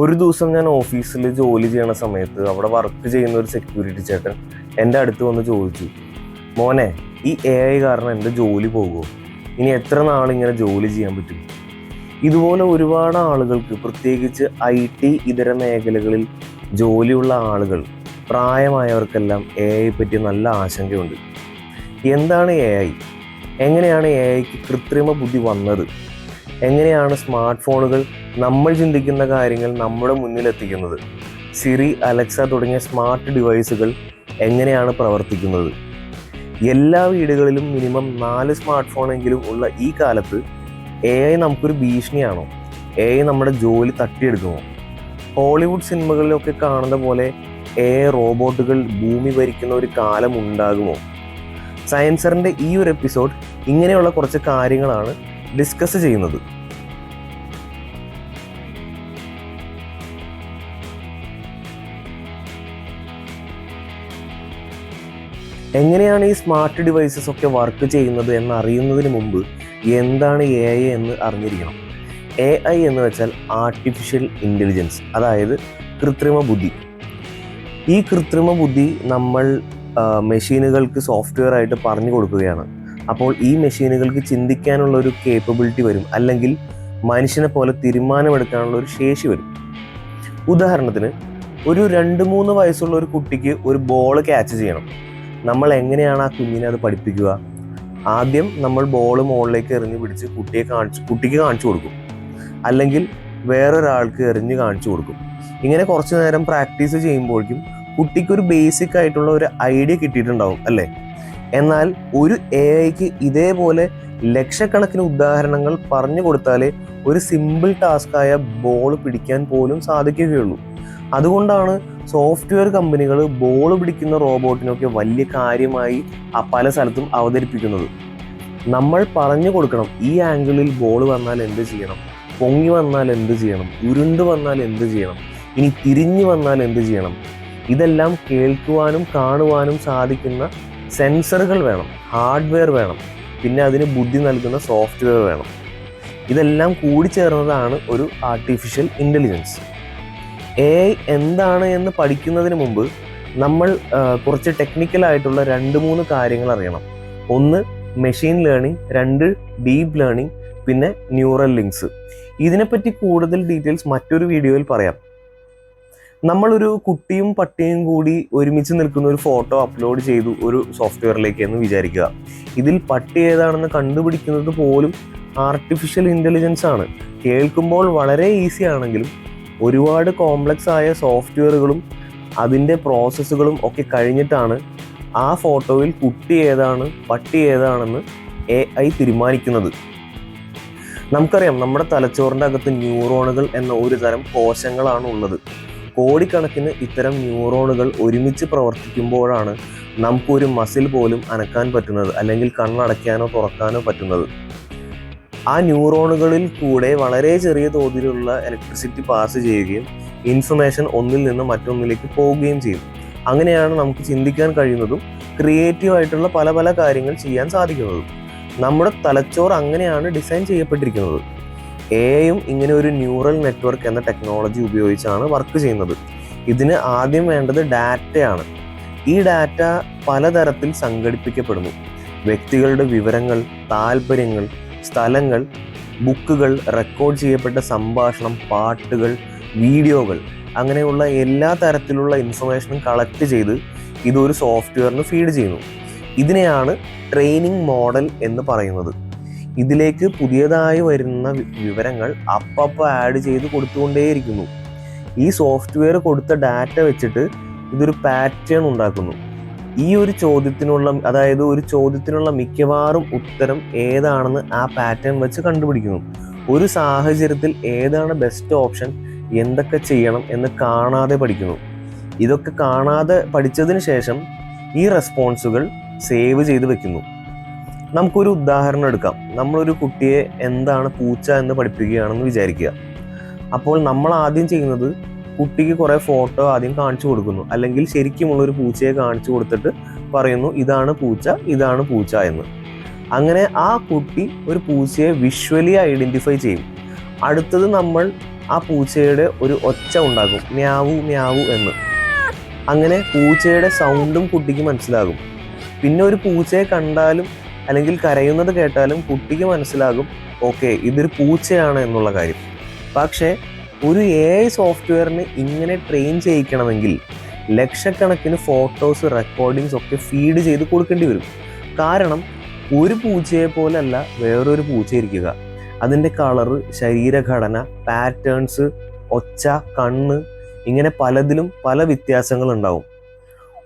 ഒരു ദിവസം ഞാൻ ഓഫീസിൽ ജോലി ചെയ്യണ സമയത്ത് അവിടെ വർക്ക് ചെയ്യുന്ന ഒരു സെക്യൂരിറ്റി ചേട്ടൻ എന്റെ അടുത്ത് വന്ന് ചോദിച്ചു മോനെ ഈ എ ഐ കാരണം എന്റെ ജോലി പോകുമോ ഇനി എത്ര നാളിങ്ങനെ ജോലി ചെയ്യാൻ പറ്റും? ഇതുപോലെ ഒരുപാട് ആളുകൾക്ക് പ്രത്യേകിച്ച് ഐ ടി ഇതര മേഖലകളിൽ ജോലിയുള്ള ആളുകൾ പ്രായമായവർക്കെല്ലാം എ ഐ പറ്റി നല്ല ആശങ്കയുണ്ട്. എന്താണ് എ ഐ എങ്ങനെയാണ് എ ഐക്ക് കൃത്രിമ ബുദ്ധി വന്നത്? എങ്ങനെയാണ് സ്മാർട്ട് ഫോണുകൾ നമ്മൾ ചിന്തിക്കുന്ന കാര്യങ്ങൾ നമ്മുടെ മുന്നിലെത്തിക്കുന്നത്? സിറി അലക്സ തുടങ്ങിയ സ്മാർട്ട് ഡിവൈസുകൾ എങ്ങനെയാണ് പ്രവർത്തിക്കുന്നത്? എല്ലാ വീടുകളിലും മിനിമം നാല് സ്മാർട്ട് ഫോണെങ്കിലും ഉള്ള ഈ കാലത്ത് എ ഐ നമുക്കൊരു ഭീഷണിയാണോ? എ ഐ നമ്മുടെ ജോലി തട്ടിയെടുക്കുമോ? ഹോളിവുഡ് സിനിമകളിലൊക്കെ കാണുന്ന പോലെ എ റോബോട്ടുകൾ ഭൂമി ഭരിക്കുന്ന ഒരു കാലം ഉണ്ടാകുമോ? സയൻസറിന്റെ ഈ ഒരു എപ്പിസോഡ് ഇങ്ങനെയുള്ള കുറച്ച് കാര്യങ്ങളാണ് ഡിസ്കസ് ചെയ്യുന്നത്. എങ്ങനെയാണ് ഈ സ്മാർട്ട് ഡിവൈസസ് ഒക്കെ വർക്ക് ചെയ്യുന്നത് എന്ന് അറിയുന്നതിന് മുമ്പ് എന്താണ് എ ഐ എന്ന് അറിഞ്ഞിരിക്കണം. എ ഐ എന്ന് വെച്ചാൽ ആർട്ടിഫിഷ്യൽ ഇന്റലിജൻസ് അതായത് കൃത്രിമ ബുദ്ധി. ഈ കൃത്രിമ ബുദ്ധി നമ്മൾ മെഷീനുകൾക്ക് സോഫ്റ്റ്വെയർ ആയിട്ട് പറഞ്ഞു കൊടുക്കുകയാണ്. അപ്പോൾ ഈ മെഷീനുകൾക്ക് ചിന്തിക്കാനുള്ള ഒരു കേപ്പബിലിറ്റി വരും. അല്ലെങ്കിൽ മനുഷ്യനെ പോലെ തീരുമാനമെടുക്കാനുള്ള ഒരു ശേഷി വരും. ഉദാഹരണത്തിന് ഒരു രണ്ട് മൂന്ന് വയസ്സുള്ള ഒരു കുട്ടിക്ക് ഒരു ബോൾ ക്യാച്ച് ചെയ്യണം. നമ്മൾ എങ്ങനെയാണ് ആ കുഞ്ഞിനെ അത് പഠിപ്പിക്കുക? ആദ്യം നമ്മൾ ബോൾ മുകളിലേക്ക് എറിഞ്ഞ് പിടിച്ച് കുട്ടിയെ കാണിച്ചു കുട്ടിക്ക് കാണിച്ചു കൊടുക്കും. അല്ലെങ്കിൽ വേറൊരാൾക്ക് എറിഞ്ഞ് കാണിച്ചു കൊടുക്കും. ഇങ്ങനെ കുറച്ച് നേരം പ്രാക്ടീസ് ചെയ്യുമ്പോഴേക്കും കുട്ടിക്ക് ഒരു ബേസിക് ആയിട്ടുള്ള ഒരു ഐഡിയ കിട്ടിയിട്ടുണ്ടാവും അല്ലേ? എന്നാൽ ഒരു എ ഐക്ക് ഇതേപോലെ ലക്ഷക്കണക്കിന് ഉദാഹരണങ്ങൾ പറഞ്ഞു കൊടുത്താലേ ഒരു സിമ്പിൾ ടാസ്ക്കായ ബോൾ പിടിക്കാൻ പോലും സാധിക്കുകയുള്ളൂ. അതുകൊണ്ടാണ് സോഫ്റ്റ്വെയർ കമ്പനികൾ ബോൾ പിടിക്കുന്ന റോബോട്ടിനൊക്കെ വലിയ കാര്യമായി പല സ്ഥലത്തും അവതരിപ്പിക്കുന്നത്. നമ്മൾ പറഞ്ഞു കൊടുക്കണം ഈ ആംഗിളിൽ ബോൾ വന്നാൽ എന്ത് ചെയ്യണം? പൊങ്ങി വന്നാൽ എന്ത് ചെയ്യണം? ഉരുണ്ട് വന്നാൽ എന്ത് ചെയ്യണം? ഇനി തിരിഞ്ഞു വന്നാൽ എന്ത് ചെയ്യണം? ഇതെല്ലാം കേൾക്കുവാനും കാണുവാനും സാധിക്കുന്ന സെൻസറുകൾ വേണം ഹാർഡ്വെയർ വേണം പിന്നെ അതിന് ബുദ്ധി നൽകുന്ന സോഫ്റ്റ്വെയർ വേണം. ഇതെല്ലാം കൂടി ചേർന്നതാണ് ഒരു ആർട്ടിഫിഷ്യൽ ഇന്റലിജൻസ് എ എന്താണ് എന്ന് പഠിക്കുന്നതിന് മുമ്പ് നമ്മൾ കുറച്ച് ടെക്നിക്കലായിട്ടുള്ള രണ്ട് മൂന്ന് കാര്യങ്ങൾ അറിയണം. ഒന്ന് മെഷീൻ ലേണിംഗ് രണ്ട് ഡീപ്പ് ലേണിംഗ് പിന്നെ ന്യൂറൽ ലിങ്ക്സ് ഇതിനെപ്പറ്റി കൂടുതൽ ഡീറ്റെയിൽസ് മറ്റൊരു വീഡിയോയിൽ പറയാം. നമ്മളൊരു കുട്ടിയും പട്ടിയും കൂടി ഒരുമിച്ച് നിൽക്കുന്ന ഒരു ഫോട്ടോ അപ്ലോഡ് ചെയ്തു ഒരു സോഫ്റ്റ്വെയറിലേക്ക് എന്ന് വിചാരിക്കുക. ഇതിൽ പട്ടി ഏതാണെന്ന് കണ്ടുപിടിക്കുന്നത് പോലും ആർട്ടിഫിഷ്യൽ ഇന്റലിജൻസ് ആണ്. കേൾക്കുമ്പോൾ വളരെ ഈസി ആണെങ്കിലും ഒരുപാട് കോംപ്ലക്സ് ആയ സോഫ്റ്റ്വെയറുകളും അതിന്റെ പ്രോസസ്സുകളും ഒക്കെ കഴിഞ്ഞിട്ടാണ് ആ ഫോട്ടോയിൽ കുട്ടി ഏതാണ് പട്ടി ഏതാണെന്ന് എ ഐ തീരുമാനിക്കുന്നത്. നമുക്കറിയാം നമ്മുടെ തലച്ചോറിന്റെ അകത്ത് ന്യൂറോണുകൾ എന്ന ഒരു തരം കോശങ്ങളാണ് ഉള്ളത്. കോടിക്കണക്കിന് ഇത്തരം ന്യൂറോണുകൾ ഒരുമിച്ച് പ്രവർത്തിക്കുമ്പോഴാണ് നമുക്കൊരു മസിൽ പോലും അനക്കാൻ പറ്റുന്നത് അല്ലെങ്കിൽ കണ്ണടയ്ക്കാനോ തുറക്കാനോ പറ്റുന്നത്. ആ ന്യൂറോണുകളിൽ കൂടെ വളരെ ചെറിയ തോതിലുള്ള ഇലക്ട്രിസിറ്റി പാസ് ചെയ്യുകയും ഇൻഫർമേഷൻ ഒന്നിൽ നിന്ന് മറ്റൊന്നിലേക്ക് പോവുകയും ചെയ്യും. അങ്ങനെയാണ് നമുക്ക് ചിന്തിക്കാൻ കഴിയുന്നതും ക്രിയേറ്റീവ് ആയിട്ടുള്ള പല പല കാര്യങ്ങൾ ചെയ്യാൻ സാധിക്കുന്നതും. നമ്മുടെ തലച്ചോറ് അങ്ങനെയാണ് ഡിസൈൻ ചെയ്യപ്പെട്ടിരിക്കുന്നത്. എയും ഇങ്ങനെ ഒരു ന്യൂറൽ നെറ്റ്വർക്ക് എന്ന ടെക്നോളജി ഉപയോഗിച്ചാണ് വർക്ക് ചെയ്യുന്നത്. ഇതിന് ആദ്യം വേണ്ടത് ഡാറ്റയാണ്. ഈ ഡാറ്റ പലതരത്തിൽ സംഘടിപ്പിക്കപ്പെടുന്നു. വ്യക്തികളുടെ വിവരങ്ങൾ താല്പര്യങ്ങൾ സ്ഥലങ്ങൾ ബുക്കുകൾ റെക്കോർഡ് ചെയ്യപ്പെട്ട സംഭാഷണം പാട്ടുകൾ വീഡിയോകൾ അങ്ങനെയുള്ള എല്ലാ തരത്തിലുള്ള ഇൻഫർമേഷനും കളക്ട് ചെയ്ത് ഇതൊരു സോഫ്റ്റ്വെയറിന് ഫീഡ് ചെയ്യുന്നു. ഇതിനെയാണ് ട്രെയിനിങ് മോഡൽ എന്ന് പറയുന്നത്. ഇതിലേക്ക് പുതിയതായി വരുന്ന വിവരങ്ങൾ അപ്പപ്പോൾ ആഡ് ചെയ്ത് കൊടുത്തുകൊണ്ടേയിരിക്കുന്നു. ഈ സോഫ്റ്റ്വെയർ കൊടുത്ത ഡാറ്റ വെച്ചിട്ട് ഇതൊരു പാറ്റേൺ ഉണ്ടാക്കുന്നു. ഈ ഒരു ചോദ്യത്തിനുള്ള അതായത് ഒരു ചോദ്യത്തിനുള്ള മിക്കവാറും ഉത്തരം ഏതാണെന്ന് ആ പാറ്റേൺ വെച്ച് കണ്ടുപിടിക്കുന്നു. ഒരു സാഹചര്യത്തിൽ ഏതാണ് ബെസ്റ്റ് ഓപ്ഷൻ എന്തൊക്കെ ചെയ്യണം എന്ന് കാണാതെ പഠിക്കുന്നു. ഇതൊക്കെ കാണാതെ പഠിച്ചതിന് ശേഷം ഈ റെസ്പോൺസുകൾ സേവ് ചെയ്ത് വെക്കുന്നു. നമുക്കൊരു ഉദാഹരണം എടുക്കാം. നമ്മളൊരു കുട്ടിയെ എന്താണ് പൂച്ച എന്ന് പഠിപ്പിക്കുകയാണെന്ന് വിചാരിക്കുക. അപ്പോൾ നമ്മൾ ആദ്യം ചെയ്യുന്നത് കുട്ടിക്ക് കുറേ ഫോട്ടോ ആദ്യം കാണിച്ചു കൊടുക്കുന്നു. അല്ലെങ്കിൽ ശരിക്കുമുള്ള ഒരു പൂച്ചയെ കാണിച്ചു കൊടുത്തിട്ട് പറയുന്നു ഇതാണ് പൂച്ച ഇതാണ് പൂച്ച എന്ന്. അങ്ങനെ ആ കുട്ടി ഒരു പൂച്ചയെ വിഷ്വലി ഐഡന്റിഫൈ ചെയ്യും. അടുത്തത് നമ്മൾ ആ പൂച്ചയുടെ ഒരു ഒച്ച ഉണ്ടാകും മ്യാവു മ്യാവു എന്ന്. അങ്ങനെ പൂച്ചയുടെ സൗണ്ടും കുട്ടിക്ക് മനസ്സിലാകും. പിന്നെ ഒരു പൂച്ചയെ കണ്ടാലും അല്ലെങ്കിൽ കരയുന്നത് കേട്ടാലും കുട്ടിക്ക് മനസ്സിലാകും ഓക്കെ ഇതൊരു പൂച്ചയാണ് എന്നുള്ള കാര്യം. പക്ഷേ ഒരു എ ഐ സോഫ്റ്റ്വെയറിന് ഇങ്ങനെ ട്രെയിൻ ചെയ്യിക്കണമെങ്കിൽ ലക്ഷക്കണക്കിന് ഫോട്ടോസ് റെക്കോർഡിങ്സ് ഒക്കെ ഫീഡ് ചെയ്ത് കൊടുക്കേണ്ടി വരും. കാരണം ഒരു പൂച്ചയെ പോലല്ല വേറൊരു പൂച്ച ഇരിക്കുക. അതിന്റെ കളറ് ശരീരഘടന പാറ്റേൺസ് ഒച്ച കണ്ണ് ഇങ്ങനെ പലതിലും പല വ്യത്യാസങ്ങളുണ്ടാവും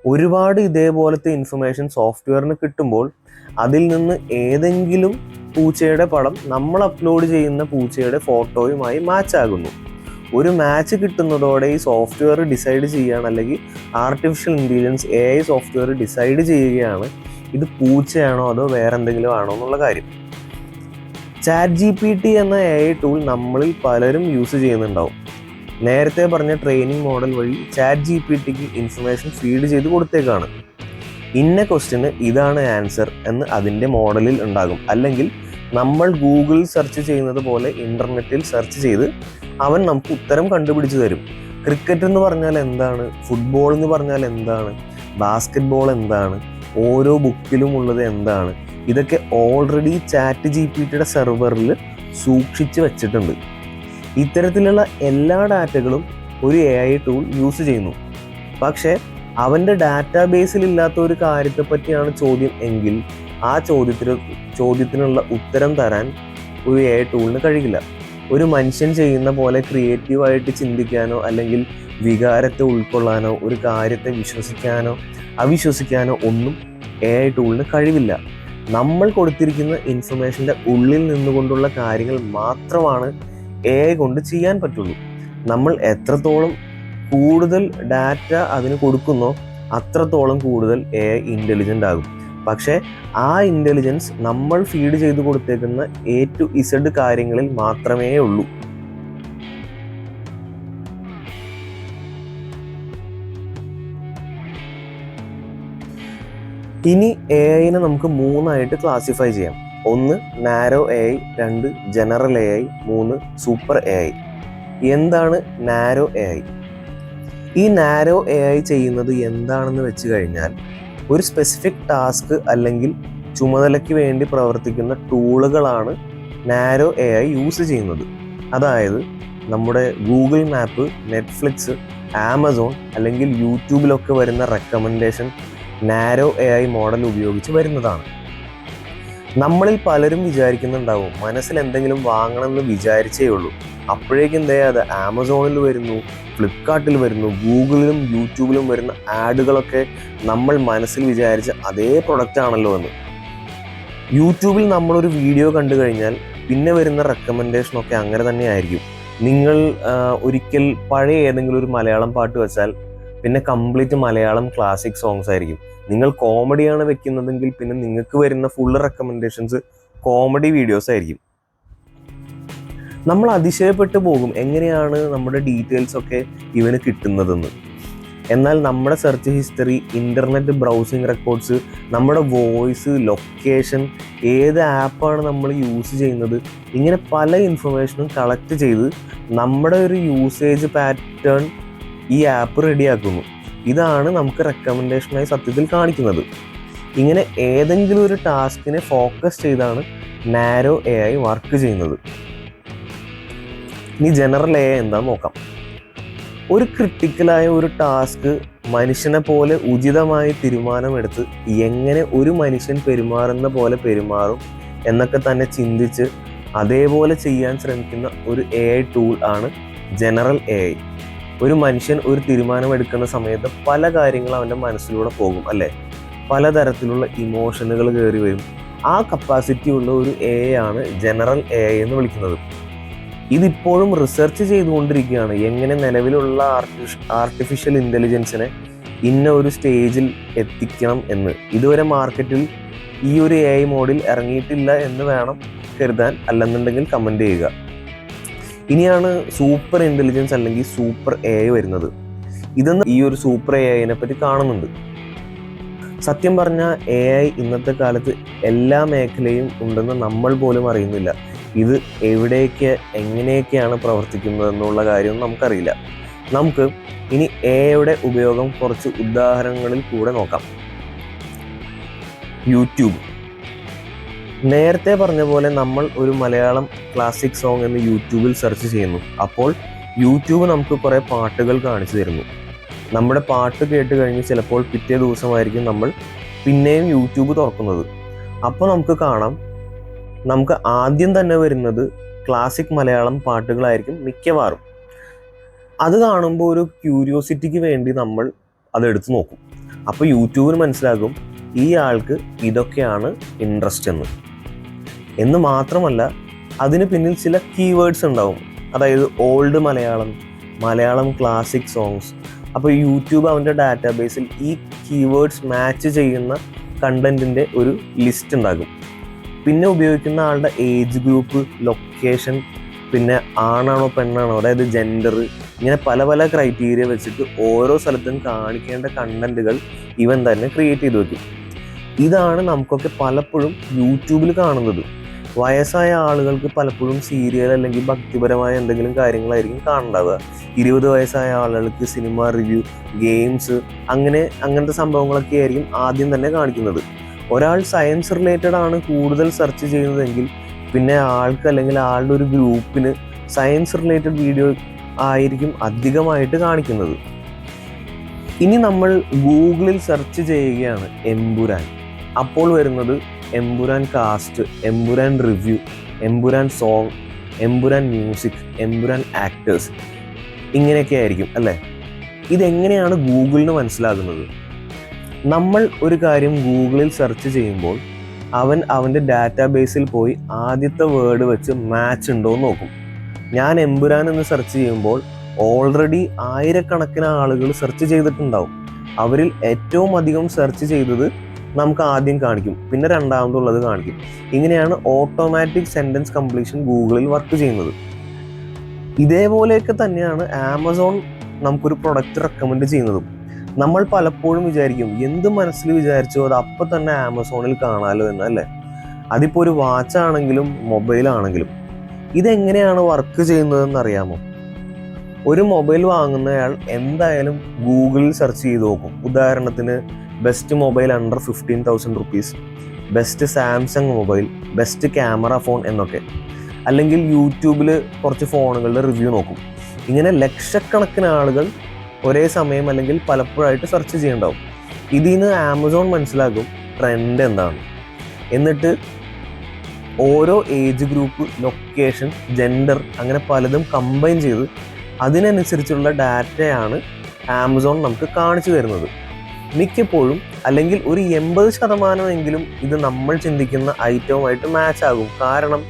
ഒരുപാട് ഇതേപോലത്തെ ഇൻഫർമേഷൻ സോഫ്റ്റ്വെയറിന് കിട്ടുമ്പോൾ അതിൽ നിന്ന് ഏതെങ്കിലും പൂച്ചയുടെ പടം നമ്മൾ അപ്ലോഡ് ചെയ്യുന്ന പൂച്ചയുടെ ഫോട്ടോയുമായി മാച്ച് ആകുന്നു. ഒരു മാച്ച് കിട്ടുന്നതോടെ ഈ സോഫ്റ്റ്വെയർ ഡിസൈഡ് ചെയ്യുകയാണ് അല്ലെങ്കിൽ artificial intelligence A I software decide ചെയ്യുകയാണ് ഇത് പൂച്ചയാണോ അതോ വേറെ എന്തെങ്കിലും ആണോ എന്നുള്ള കാര്യം. ചാറ്റ് ജി പി ടി എന്ന എ ഐ ടൂൾ നമ്മളിൽ പലരും യൂസ് ചെയ്യുന്നുണ്ടാവും. നേരത്തെ പറഞ്ഞ ട്രെയിനിങ് മോഡൽ വഴി ചാറ്റ് ജി പി ടിക്ക് ഇൻഫർമേഷൻ ഫീഡ് ചെയ്ത് കൊടുത്തേക്കാണ്. ഇന്ന ക്വസ്റ്റ്യന് ഇതാണ് ആൻസർ എന്ന് അതിന്റെ മോഡലിൽ ഉണ്ടാകും. അല്ലെങ്കിൽ നമ്മൾ ഗൂഗിളിൽ സെർച്ച് ചെയ്യുന്നത് പോലെ ഇന്റർനെറ്റിൽ സെർച്ച് ചെയ്ത് അവൻ നമുക്ക് ഉത്തരം കണ്ടുപിടിച്ച് തരും. ക്രിക്കറ്റ് എന്ന് പറഞ്ഞാൽ എന്താണ്? ഫുട്ബോൾ എന്ന് പറഞ്ഞാൽ എന്താണ്? ബാസ്കറ്റ്ബോൾ എന്താണ്? ഓരോ ബുക്കിലും ഉള്ളത് എന്താണ്? ഇതൊക്കെ ഓൾറെഡി ചാറ്റ് ജി പി ടിയുടെ സെർവറിൽ സൂക്ഷിച്ച് വെച്ചിട്ടുണ്ട്. ഇത്തരത്തിലുള്ള എല്ലാ ഡാറ്റകളും ഒരു എ ഐ ടൂൾ യൂസ് ചെയ്യുന്നു. പക്ഷേ അവന്റെ ഡാറ്റാബേസിൽ ഇല്ലാത്ത ഒരു കാര്യത്തെ പറ്റിയാണ് ചോദ്യം എങ്കിൽ ആ ചോദ്യത്തിന് ചോദ്യത്തിനുള്ള ഉത്തരം തരാൻ ഒരു എ ടൂളിന് കഴിയില്ല. ഒരു മനുഷ്യൻ ചെയ്യുന്ന പോലെ ക്രിയേറ്റീവായിട്ട് ചിന്തിക്കാനോ അല്ലെങ്കിൽ വികാരത്തെ ഉൾക്കൊള്ളാനോ ഒരു കാര്യത്തെ വിശ്വസിക്കാനോ അവിശ്വസിക്കാനോ ഒന്നും എ ഐ ടൂളിന് കഴിവില്ല. നമ്മൾ കൊടുത്തിരിക്കുന്ന ഇൻഫർമേഷന്റെ ഉള്ളിൽ നിന്നുകൊണ്ടുള്ള കാര്യങ്ങൾ മാത്രമാണ് എ ഐ കൊണ്ട് ചെയ്യാൻ പറ്റുള്ളൂ. നമ്മൾ എത്രത്തോളം കൂടുതൽ ഡാറ്റ അതിന് കൊടുക്കുന്നോ അത്രത്തോളം കൂടുതൽ എ ഇന്റലിജന്റ് ആകും. പക്ഷേ ആ ഇന്റലിജൻസ് നമ്മൾ ഫീഡ് ചെയ്ത് കൊടുത്തേക്കുന്ന എ ടു ഇസഡ് കാര്യങ്ങളിൽ മാത്രമേ ഉള്ളൂ. ഇനി എ ഐനെ നമുക്ക് മൂന്നായിട്ട് ക്ലാസിഫൈ ചെയ്യാം. ഒന്ന് നാരോ എ ഐ രണ്ട് ജനറൽ എ ഐ മൂന്ന് സൂപ്പർ എ ഐ എന്താണ് നാരോ എ ഐ ഈ നാരോ എ ഐ ചെയ്യുന്നത് എന്താണെന്ന് വെച്ച് കഴിഞ്ഞാൽ ഒരു സ്പെസിഫിക് ടാസ്ക് അല്ലെങ്കിൽ ചുമതലയ്ക്ക് വേണ്ടി പ്രവർത്തിക്കുന്ന ടൂളുകളാണ് നാരോ എ ഐ യൂസ് ചെയ്യുന്നത്. അതായത് നമ്മുടെ ഗൂഗിൾ മാപ്പ് നെറ്റ്ഫ്ലിക്സ് ആമസോൺ അല്ലെങ്കിൽ യൂട്യൂബിലൊക്കെ വരുന്ന recommendation narrow A I model ഉപയോഗിച്ച് വരുന്നതാണ്. നമ്മളിൽ പലരും വിചാരിക്കുന്നുണ്ടാവും മനസ്സിൽ എന്തെങ്കിലും വാങ്ങണമെന്ന് വിചാരിച്ചേ ഉള്ളൂ. അപ്പോഴേക്കും എന്തേ അത് ആമസോണിൽ വരുന്നു ഫ്ലിപ്കാർട്ടിൽ വരുന്നു ഗൂഗിളിലും യൂട്യൂബിലും വരുന്ന ആഡുകളൊക്കെ നമ്മൾ മനസ്സിൽ വിചാരിച്ച അതേ പ്രൊഡക്റ്റ് ആണല്ലോ എന്ന്. യൂട്യൂബിൽ നമ്മളൊരു വീഡിയോ കണ്ടു കഴിഞ്ഞാൽ പിന്നെ വരുന്ന റെക്കമെൻഡേഷനൊക്കെ അങ്ങനെ തന്നെ ആയിരിക്കും. നിങ്ങൾ ഒരിക്കൽ പഴയ ഏതെങ്കിലും ഒരു മലയാളം പാട്ട് വെച്ചാൽ പിന്നെ കംപ്ലീറ്റ് മലയാളം ക്ലാസിക് സോങ്സ് ആയിരിക്കും. നിങ്ങൾ കോമഡിയാണ് വെക്കുന്നതെങ്കിൽ പിന്നെ നിങ്ങൾക്ക് വരുന്ന ഫുൾ റെക്കമെൻഡേഷൻസ് കോമഡി വീഡിയോസ് ആയിരിക്കും. നമ്മൾ അതിശയപ്പെട്ടു പോകും എങ്ങനെയാണ് നമ്മുടെ ഡീറ്റെയിൽസ് ഒക്കെ ഇവന് കിട്ടുന്നതെന്ന്. എന്നാൽ നമ്മുടെ search history internet browsing records നമ്മുടെ വോയിസ് ലൊക്കേഷൻ ഏത് ആപ്പാണ് നമ്മൾ യൂസ് ചെയ്യുന്നത് ഇങ്ങനെ പല ഇൻഫർമേഷനും കളക്ട് ചെയ്ത് നമ്മുടെ ഒരു യൂസേജ് പാറ്റേൺ ഈ ആപ്പ് റെഡിയാക്കുന്നു ഇതാണ് നമുക്ക് റെക്കമെൻഡേഷനായി സത്യത്തിൽ കാണിക്കുന്നത്. ഇങ്ങനെ ഏതെങ്കിലും ഒരു ടാസ്കിനെ ഫോക്കസ് ചെയ്താണ് നാരോ എ ഐ വർക്ക് ചെയ്യുന്നത്. ഇനി ജനറൽ എ ഐ എന്താ നോക്കാം. ഒരു ക്രിട്ടിക്കലായ ഒരു ടാസ്ക് മനുഷ്യനെ പോലെ ഉചിതമായി തീരുമാനമെടുത്ത് എങ്ങനെ ഒരു മനുഷ്യൻ പെരുമാറുന്ന പോലെ പെരുമാറും എന്നൊക്കെ തന്നെ ചിന്തിച്ച് അതേപോലെ ചെയ്യാൻ ശ്രമിക്കുന്ന ഒരു എ ഐ ടൂൾ ആണ് ജനറൽ എ ഐ ഒരു മനുഷ്യൻ ഒരു തീരുമാനമെടുക്കുന്ന സമയത്ത് പല കാര്യങ്ങളും അവന്റെ മനസ്സിലൂടെ പോകും അല്ലേ? പലതരത്തിലുള്ള ഇമോഷനുകൾ കയറി വരും. ആ കപ്പാസിറ്റി ഉള്ള ഒരു എ ആണ് ജനറൽ എ എന്ന് വിളിക്കുന്നത്. ഇതിപ്പോഴും റിസർച്ച് ചെയ്തുകൊണ്ടിരിക്കുകയാണ്. എങ്ങനെ നിലവിലുള്ള ആർട്ടിഫിഷ ആർട്ടിഫിഷ്യൽ ഇന്റലിജൻസിനെ ഇന്ന ഒരു സ്റ്റേജിൽ എത്തിക്കണം എന്ന്. ഇതുവരെ മാർക്കറ്റിൽ ഈ ഒരു എ മോഡിൽ ഇറങ്ങിയിട്ടില്ല എന്ന് വേണം കരുതാൻ. അല്ലെന്നുണ്ടെങ്കിൽ കമന്റ് ചെയ്യുക. ഇനിയാണ് സൂപ്പർ ഇന്റലിജൻസ് അല്ലെങ്കിൽ സൂപ്പർ എ വരുന്നത്. ഇതെന്ന് ഈ ഒരു സൂപ്പർ എ ഐനെ പറ്റി കാണുന്നുണ്ട്. സത്യം പറഞ്ഞാൽ എ ഐ ഇന്നത്തെ കാലത്ത് എല്ലാ മേഖലയും ഉണ്ടെന്ന് നമ്മൾ പോലും അറിയുന്നില്ല. ഇത് എവിടെയൊക്കെ എങ്ങനെയൊക്കെയാണ് പ്രവർത്തിക്കുന്നത് എന്നുള്ള കാര്യം നമുക്കറിയില്ല. നമുക്ക് ഇനി എ ഐയുടെ ഉപയോഗം കുറച്ച് ഉദാഹരണങ്ങളിൽ കൂടെ നോക്കാം. യൂട്യൂബ്. നേരത്തെ പറഞ്ഞ പോലെ നമ്മൾ ഒരു മലയാളം ക്ലാസിക് സോങ് എന്ന് യൂട്യൂബിൽ സെർച്ച് ചെയ്യുന്നു. അപ്പോൾ യൂട്യൂബ് നമുക്ക് കുറേ പാട്ടുകൾ കാണിച്ചു തരുന്നു. നമ്മുടെ പാട്ട് കേട്ട് കഴിഞ്ഞ് ചിലപ്പോൾ പിറ്റേ ദിവസമായിരിക്കും നമ്മൾ പിന്നെയും യൂട്യൂബ് തുറക്കുന്നത്. അപ്പോൾ നമുക്ക് കാണാം. നമുക്ക് ആദ്യം തന്നെ വരുന്നത് ക്ലാസിക് മലയാളം പാട്ടുകളായിരിക്കും മിക്കവാറും. അത് കാണുമ്പോൾ ഒരു ക്യൂരിയോസിറ്റിക്ക് വേണ്ടി നമ്മൾ അതെടുത്ത് നോക്കും. അപ്പോൾ യൂട്യൂബിന് മനസ്സിലാകും ഈ ആൾക്ക് ഇതൊക്കെയാണ് ഇൻട്രസ്റ്റ് എന്ന്. എന്ന് മാത്രമല്ല അതിന് പിന്നിൽ ചില കീവേഡ്സ് ഉണ്ടാവും. അതായത് old Malayalam Malayalam classic songs അപ്പോൾ യൂട്യൂബ് അവന്റെ ഡാറ്റാബേസിൽ ഈ കീവേഡ്സ് മാച്ച് ചെയ്യുന്ന കണ്ടന്റിന്റെ ഒരു ലിസ്റ്റ് ഉണ്ടാകും. പിന്നെ ഉപയോഗിക്കുന്ന ആളുടെ ഏജ് ഗ്രൂപ്പ് ലൊക്കേഷൻ പിന്നെ ആണാണോ പെണ്ണാണോ അതായത് ജെൻഡർ ഇങ്ങനെ പല പല ക്രൈറ്റീരിയ വെച്ചിട്ട് ഓരോ സ്ഥലത്തും കാണിക്കേണ്ട കണ്ടന്റുകൾ ഇവൻ തന്നെ ക്രിയേറ്റ് ചെയ്ത് വയ്ക്കും ഇതാണ് നമുക്കൊക്കെ പലപ്പോഴും യൂട്യൂബിൽ കാണുന്നത്. വയസ്സായ ആളുകൾക്ക് പലപ്പോഴും സീരിയൽ അല്ലെങ്കിൽ ഭക്തിപരമായ എന്തെങ്കിലും കാര്യങ്ങളായിരിക്കും കാണുണ്ടാവുക. ഇരുപത് വയസ്സായ ആളുകൾക്ക് സിനിമ റിവ്യൂ ഗെയിംസ് അങ്ങനെ അങ്ങനത്തെ സംഭവങ്ങളൊക്കെ ആയിരിക്കും ആദ്യം തന്നെ കാണിക്കുന്നത്. ഒരാൾ സയൻസ് റിലേറ്റഡ് ആണ് കൂടുതൽ സെർച്ച് ചെയ്യുന്നതെങ്കിൽ പിന്നെ ആൾക്ക് അല്ലെങ്കിൽ ആളുടെ ഒരു ഗ്രൂപ്പിന് സയൻസ് റിലേറ്റഡ് വീഡിയോ ആയിരിക്കും അധികമായിട്ട് കാണിക്കുന്നത്. ഇനി നമ്മൾ ഗൂഗിളിൽ സെർച്ച് ചെയ്യുകയാണ് എമ്പുരാൻ. അപ്പോൾ വരുന്നത് Empuraan cast Empuraan review Empuraan song Empuraan music Empuraan actors ഇങ്ങനെയൊക്കെ ആയിരിക്കും അല്ലേ? ഇതെങ്ങനെയാണ് ഗൂഗിളിന് മനസ്സിലാകുന്നത്? നമ്മൾ ഒരു കാര്യം ഗൂഗിളിൽ സെർച്ച് ചെയ്യുമ്പോൾ അവൻ അവന്റെ ഡാറ്റാബേസിൽ പോയി ആദ്യത്തെ വേർഡ് വെച്ച് മാച്ച് ഉണ്ടോ എന്ന് നോക്കും. ഞാൻ എമ്പുരാൻ എന്ന് സെർച്ച് ചെയ്യുമ്പോൾ ഓൾറെഡി ആയിരക്കണക്കിന് ആളുകൾ സെർച്ച് ചെയ്തിട്ടുണ്ടാവും. അവരിൽ ഏറ്റവും അധികം സെർച്ച് ചെയ്തത് നമുക്ക് ആദ്യം കാണിക്കും. പിന്നെ രണ്ടാമതുള്ളത് കാണിക്കും. ഇങ്ങനെയാണ് ഓട്ടോമാറ്റിക് സെന്റൻസ് കംപ്ലീഷൻ ഗൂഗിളിൽ വർക്ക് ചെയ്യുന്നത്. ഇതേപോലെയൊക്കെ തന്നെയാണ് ആമസോൺ നമുക്കൊരു പ്രൊഡക്റ്റ് റെക്കമെൻഡ് ചെയ്യുന്നതും. നമ്മൾ പലപ്പോഴും വിചാരിക്കും എന്ത് മനസ്സിൽ വിചാരിച്ചോ അത് അപ്പം തന്നെ ആമസോണിൽ കാണാലോ എന്നല്ലേ അതിപ്പോൾ ഒരു വാച്ച് ആണെങ്കിലും മൊബൈൽ ആണെങ്കിലും. ഇതെങ്ങനെയാണ് വർക്ക് ചെയ്യുന്നതെന്ന് അറിയാമോ? ഒരു മൊബൈൽ വാങ്ങുന്നയാൾ എന്തായാലും ഗൂഗിളിൽ സെർച്ച് ചെയ്ത് നോക്കും. ഉദാഹരണത്തിന് best mobile under fifteen thousand rupees best Samsung mobile best camera phone എന്നൊക്കെ. അല്ലെങ്കിൽ യൂട്യൂബിൽ കുറച്ച് ഫോണുകളുടെ റിവ്യൂ നോക്കും. ഇങ്ങനെ ലക്ഷക്കണക്കിന് ആളുകൾ ഒരേ സമയം അല്ലെങ്കിൽ പലപ്പോഴായിട്ട് സെർച്ച് ചെയ്യണ്ടാവും. ഇതിൽ നിന്ന് ആമസോൺ മനസ്സിലാക്കും ട്രെൻഡ് എന്താണ്. എന്നിട്ട് ഓരോ ഏജ് ഗ്രൂപ്പ് ലൊക്കേഷൻ ജെൻഡർ അങ്ങനെ പലതും കമ്പൈൻ ചെയ്ത് അതിനനുസരിച്ചുള്ള ഡാറ്റയാണ് ആമസോൺ നമുക്ക് കാണിച്ചു തരുന്നത്. മിക്കപ്പോഴും അല്ലെങ്കിൽ ഒരു എൺപത് ശതമാനമെങ്കിലും ഇത് നമ്മൾ ചിന്തിക്കുന്ന ഐറ്റവുമായിട്ട് മാച്ച് ആകും. കാരണം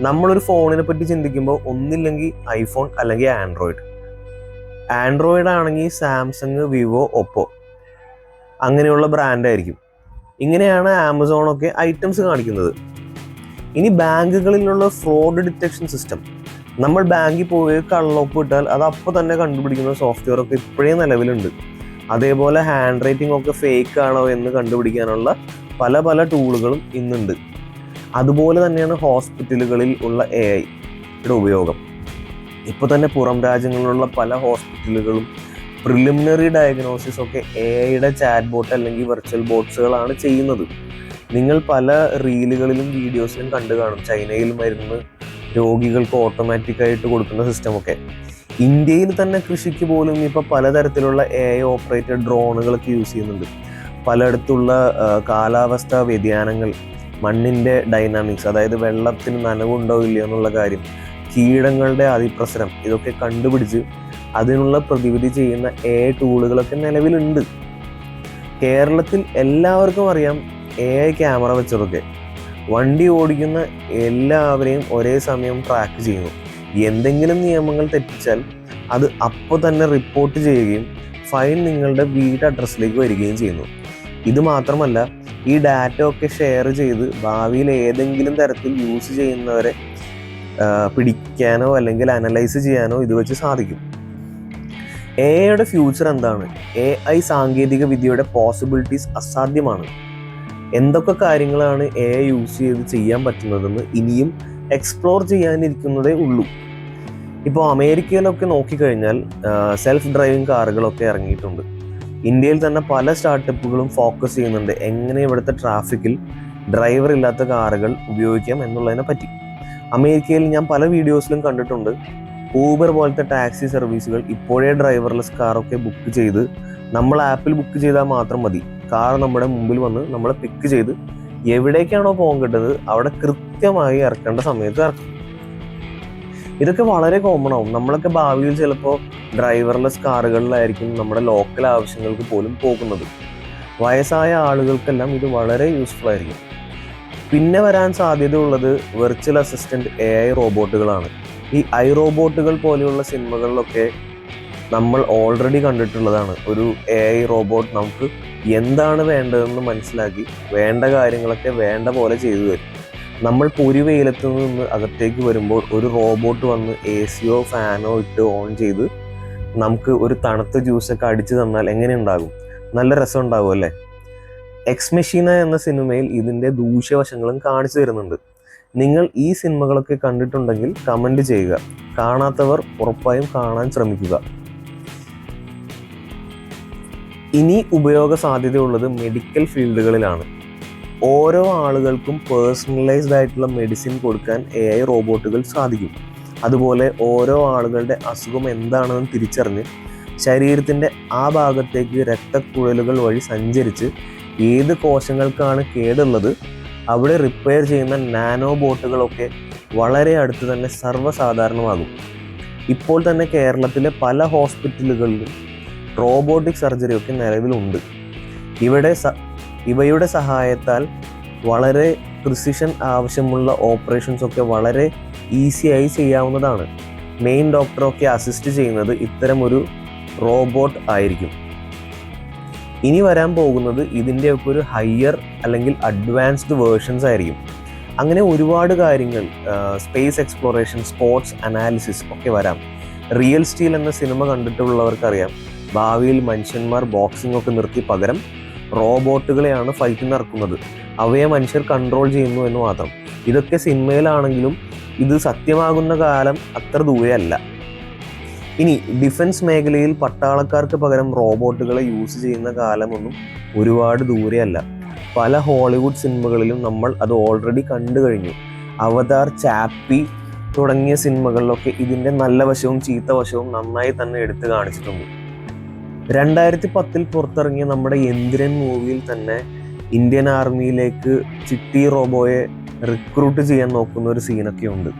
നമ്മളൊരു ഫോണിനെ പറ്റി ചിന്തിക്കുമ്പോൾ ഒന്നില്ലെങ്കിൽ ഐഫോൺ അല്ലെങ്കിൽ ആൻഡ്രോയിഡ് ആൻഡ്രോയിഡ് ആണെങ്കിൽ സാംസങ് വിവോ ഒപ്പോ അങ്ങനെയുള്ള ബ്രാൻഡായിരിക്കും ഇങ്ങനെയാണ് ആമസോണൊക്കെ ഐറ്റംസ് കാണിക്കുന്നത്. ഇനി ബാങ്കുകളിലുള്ള ഫ്രോഡ് ഡിറ്റക്ഷൻ സിസ്റ്റം നമ്മൾ ബാങ്കിൽ പോയി കള്ളൊപ്പ് ഇട്ടാൽ അത് അപ്പോൾ തന്നെ കണ്ടുപിടിക്കുന്ന സോഫ്റ്റ്വെയർ ഒക്കെ ഇപ്പോഴേ നിലവിലുണ്ട്. അതേപോലെ ഹാൻഡ് റൈറ്റിംഗ് ഒക്കെ ഫേക്ക് ആണോ എന്ന് കണ്ടുപിടിക്കാനുള്ള പല പല ടൂളുകളും ഇന്നുണ്ട്. അതുപോലെ തന്നെയാണ് ഹോസ്പിറ്റലുകളിൽ ഉള്ള എ ഐയുടെ ഉപയോഗം. ഇപ്പോൾ തന്നെ പുറം രാജ്യങ്ങളിലുള്ള പല ഹോസ്പിറ്റലുകളും പ്രിലിമിനറി ഡയഗ്നോസിസ് ഒക്കെ എ ഐയുടെ ചാറ്റ് ബോട്ട് അല്ലെങ്കിൽ വെർച്വൽ ബോട്ട്സുകളാണ് ചെയ്യുന്നത്. നിങ്ങൾ പല റീലുകളിലും വീഡിയോസിലും കണ്ടു കാണും. ചൈനയിൽ മരുന്ന് രോഗികൾക്ക് ഓട്ടോമാറ്റിക്കായിട്ട് കൊടുക്കുന്ന സിസ്റ്റമൊക്കെ ഇന്ത്യയിൽ തന്നെ കൃഷിക്ക് പോലും ഇപ്പോൾ പലതരത്തിലുള്ള എ ഓപ്പറേറ്റഡ് ഡ്രോണുകളൊക്കെ യൂസ് ചെയ്യുന്നുണ്ട്. പലയിടത്തുള്ള കാലാവസ്ഥാ വ്യതിയാനങ്ങൾ മണ്ണിന്റെ ഡൈനാമിക്സ് അതായത് വെള്ളത്തിന് നനവുണ്ടോ ഇല്ലയോ എന്നുള്ള കാര്യം കീടങ്ങളുടെ അതിപ്രസരം ഇതൊക്കെ കണ്ടുപിടിച്ച് അതിനുള്ള പ്രതിവിധി ചെയ്യുന്ന എ ടൂളുകളൊക്കെ നിലവിലുണ്ട്. കേരളത്തിൽ എല്ലാവർക്കും അറിയാം എ ഐ ക്യാമറ വെച്ചതൊക്കെ. വണ്ടി ഓടിക്കുന്ന എല്ലാവരെയും ഒരേ സമയം ട്രാക്ക് ചെയ്യുന്നു. എന്തെങ്കിലും നിയമങ്ങൾ തെറ്റിച്ചാൽ അത് അപ്പോൾ തന്നെ റിപ്പോർട്ട് ചെയ്യുകയും ഫൈൻ നിങ്ങളുടെ വീട് അഡ്രസ്സിലേക്ക് വരികയും ചെയ്യുന്നു. ഇത് മാത്രമല്ല ഈ ഡാറ്റ ഒക്കെ ഷെയർ ചെയ്ത് ഭാവിയിൽ ഏതെങ്കിലും തരത്തിൽ യൂസ് ചെയ്യുന്നവരെ പിടിക്കാനോ അല്ലെങ്കിൽ അനലൈസ് ചെയ്യാനോ ഇത് വെച്ച് സാധിക്കും. എ ഐയുടെ ഫ്യൂച്ചർ എന്താണ്? എ ഐ സാങ്കേതിക വിദ്യയുടെ പോസിബിലിറ്റീസ് അസാധ്യമാണ്. എന്തൊക്കെ കാര്യങ്ങളാണ് എ ഐ യൂസ് ചെയ്ത് ചെയ്യാൻ പറ്റുന്നതെന്ന് ഇനിയും എക്സ്പ്ലോർ ചെയ്യാനിരിക്കുന്നതേ ഉള്ളൂ. ഇപ്പോൾ അമേരിക്കയിലൊക്കെ നോക്കിക്കഴിഞ്ഞാൽ സെൽഫ് ഡ്രൈവിംഗ് കാറുകളൊക്കെ ഇറങ്ങിയിട്ടുണ്ട്. ഇന്ത്യയിൽ തന്നെ പല സ്റ്റാർട്ടപ്പുകളും ഫോക്കസ് ചെയ്യുന്നുണ്ട്. എങ്ങനെ ഇവിടുത്തെ ട്രാഫിക്കിൽ ഡ്രൈവർ ഇല്ലാത്ത കാറുകൾ ഉപയോഗിക്കാം എന്നുള്ളതിനെ പറ്റി. അമേരിക്കയിൽ ഞാൻ പല വീഡിയോസിലും കണ്ടിട്ടുണ്ട്. ഊബർ പോലത്തെ ടാക്സി സർവീസുകൾ ഇപ്പോഴേ ഡ്രൈവർലെസ് കാറൊക്കെ ബുക്ക് ചെയ്ത് നമ്മൾ ആപ്പിൽ ബുക്ക് ചെയ്താൽ മാത്രം മതി. കാർ നമ്മുടെ മുമ്പിൽ വന്ന് നമ്മളെ പിക്ക് ചെയ്ത് എവിടേക്കാണോ പോകേണ്ടത് അവിടെ കൃത്യമായി ഇറക്കേണ്ട സമയത്ത് ഇറക്കും. ഇതൊക്കെ വളരെ കോമൺ ആവും. നമ്മളൊക്കെ ഭാവിയിൽ ചിലപ്പോൾ ഡ്രൈവർലെസ് കാറുകളിലായിരിക്കും നമ്മുടെ ലോക്കൽ ആവശ്യങ്ങൾക്ക് പോലും പോകുന്നത്. വയസ്സായ ആളുകൾക്കെല്ലാം ഇത് വളരെ യൂസ്ഫുൾ ആയിരിക്കും. പിന്നെ വരാൻ സാധ്യതയുള്ളത് വെർച്വൽ അസിസ്റ്റന്റ് എ ഐ റോബോട്ടുകളാണ് ഈ ഐ റോബോട്ടുകൾ പോലെയുള്ള സിനിമകളിലൊക്കെ നമ്മൾ ഓൾറെഡി കണ്ടിട്ടുള്ളതാണ്. ഒരു എ ഐ റോബോട്ട് നമുക്ക് എന്താണ് വേണ്ടതെന്ന് മനസ്സിലാക്കി വേണ്ട കാര്യങ്ങളൊക്കെ വേണ്ട പോലെ ചെയ്തു തരും. നമ്മൾ പൊരി വെയിലത്ത് നിന്ന് അകത്തേക്ക് വരുമ്പോൾ ഒരു റോബോട്ട് വന്ന് എ സിയോ ഫാനോ ഇട്ട് ഓൺ ചെയ്ത് നമുക്ക് ഒരു തണുത്ത ജ്യൂസൊക്കെ അടിച്ചു തന്നാൽ എങ്ങനെ ഉണ്ടാകും നല്ല രസം ഉണ്ടാകും അല്ലേ? എക്സ് മെഷീന എന്ന സിനിമയിൽ ഇതിന്റെ ദൂഷ്യവശങ്ങളും കാണിച്ചു തരുന്നുണ്ട്. നിങ്ങൾ ഈ സിനിമകളൊക്കെ കണ്ടിട്ടുണ്ടെങ്കിൽ കമന്റ് ചെയ്യുക. കാണാത്തവർ ഉറപ്പായും കാണാൻ ശ്രമിക്കുക. ഇനി ഉപയോഗ സാധ്യതയുള്ളത് മെഡിക്കൽ ഫീൽഡുകളിലാണ് ഓരോ ആളുകൾക്കും പേഴ്സണലൈസ്ഡ് ആയിട്ടുള്ള മെഡിസിൻ കൊടുക്കാൻ എ ഐ റോബോട്ടുകൾ സാധിക്കും. അതുപോലെ ഓരോ ആളുകളുടെ അസുഖം എന്താണെന്ന് തിരിച്ചറിഞ്ഞ് ശരീരത്തിന്റെ ആ ഭാഗത്തേക്ക് രക്തക്കുഴലുകൾ വഴി സഞ്ചരിച്ച് ഏത് കോശങ്ങൾക്കാണ് കേടുള്ളത് അവിടെ റിപ്പയർ ചെയ്യുന്ന നാനോ ബോട്ടുകളൊക്കെ വളരെ അടുത്ത് തന്നെ സർവസാധാരണമാകും. ഇപ്പോൾ തന്നെ കേരളത്തിലെ പല ഹോസ്പിറ്റലുകളിലും റോബോട്ടിക് സർജറിയൊക്കെ നിലവിലുണ്ട്. ഇവിടെ ഇവയുടെ സഹായത്താൽ വളരെ പ്രിസിഷൻ ആവശ്യമുള്ള ഓപ്പറേഷൻസ് ഒക്കെ വളരെ ഈസിയായി ചെയ്യാവുന്നതാണ്. മെയിൻ ഡോക്ടറൊക്കെ അസിസ്റ്റ് ചെയ്യുന്നത് ഇത്തരം ഒരു റോബോട്ട് ആയിരിക്കും. ഇനി വരാൻ പോകുന്നത് ഇതിന്റെയൊക്കെ ഒരു ഹയർ അല്ലെങ്കിൽ അഡ്വാൻസ്ഡ് വേർഷൻസ് ആയിരിക്കും. അങ്ങനെ ഒരുപാട് കാര്യങ്ങൾ സ്പേസ് എക്സ്പ്ലോറേഷൻ സ്പോർട്സ് അനാലിസിസ് ഒക്കെ വരാം. റിയൽ സ്റ്റീൽ എന്ന സിനിമ കണ്ടിട്ടുള്ളവർക്കറിയാം. ഭാവിയിൽ മനുഷ്യന്മാർ ബോക്സിംഗ് ഒക്കെ നിർത്തി പകരം റോബോട്ടുകളെയാണ് ഫൈറ്റിന് നിറക്കുന്നത് അവയെ മനുഷ്യർ കൺട്രോൾ ചെയ്യുന്നു എന്ന് മാത്രം. ഇതൊക്കെ സിനിമയിലാണെങ്കിലും ഇത് സത്യമാകുന്ന കാലം അത്ര ദൂരെയല്ല. ഇനി ഡിഫൻസ് മേഖലയിൽ പട്ടാളക്കാർക്ക് പകരം റോബോട്ടുകളെ യൂസ് ചെയ്യുന്ന കാലമൊന്നും ഒരുപാട് ദൂരെയല്ല. പല ഹോളിവുഡ് സിനിമകളിലും നമ്മൾ അത് ഓൾറെഡി കണ്ടു കഴിഞ്ഞു. അവതാർ ചാപ്പി തുടങ്ങിയ സിനിമകളിലൊക്കെ ഇതിന്റെ നല്ല വശവും ചീത്ത വശവും നന്നായി തന്നെ എടുത്തു കാണിച്ചിട്ടുണ്ട്. രണ്ടായിരത്തി പത്തിൽ പുറത്തിറങ്ങിയ നമ്മുടെ എന്തിരൻ മൂവിയിൽ തന്നെ ഇന്ത്യൻ ആർമിയിലേക്ക് ചിട്ടി റോബോയെ റിക്രൂട്ട് ചെയ്യാൻ നോക്കുന്ന ഒരു സീനൊക്കെ ഉണ്ട്.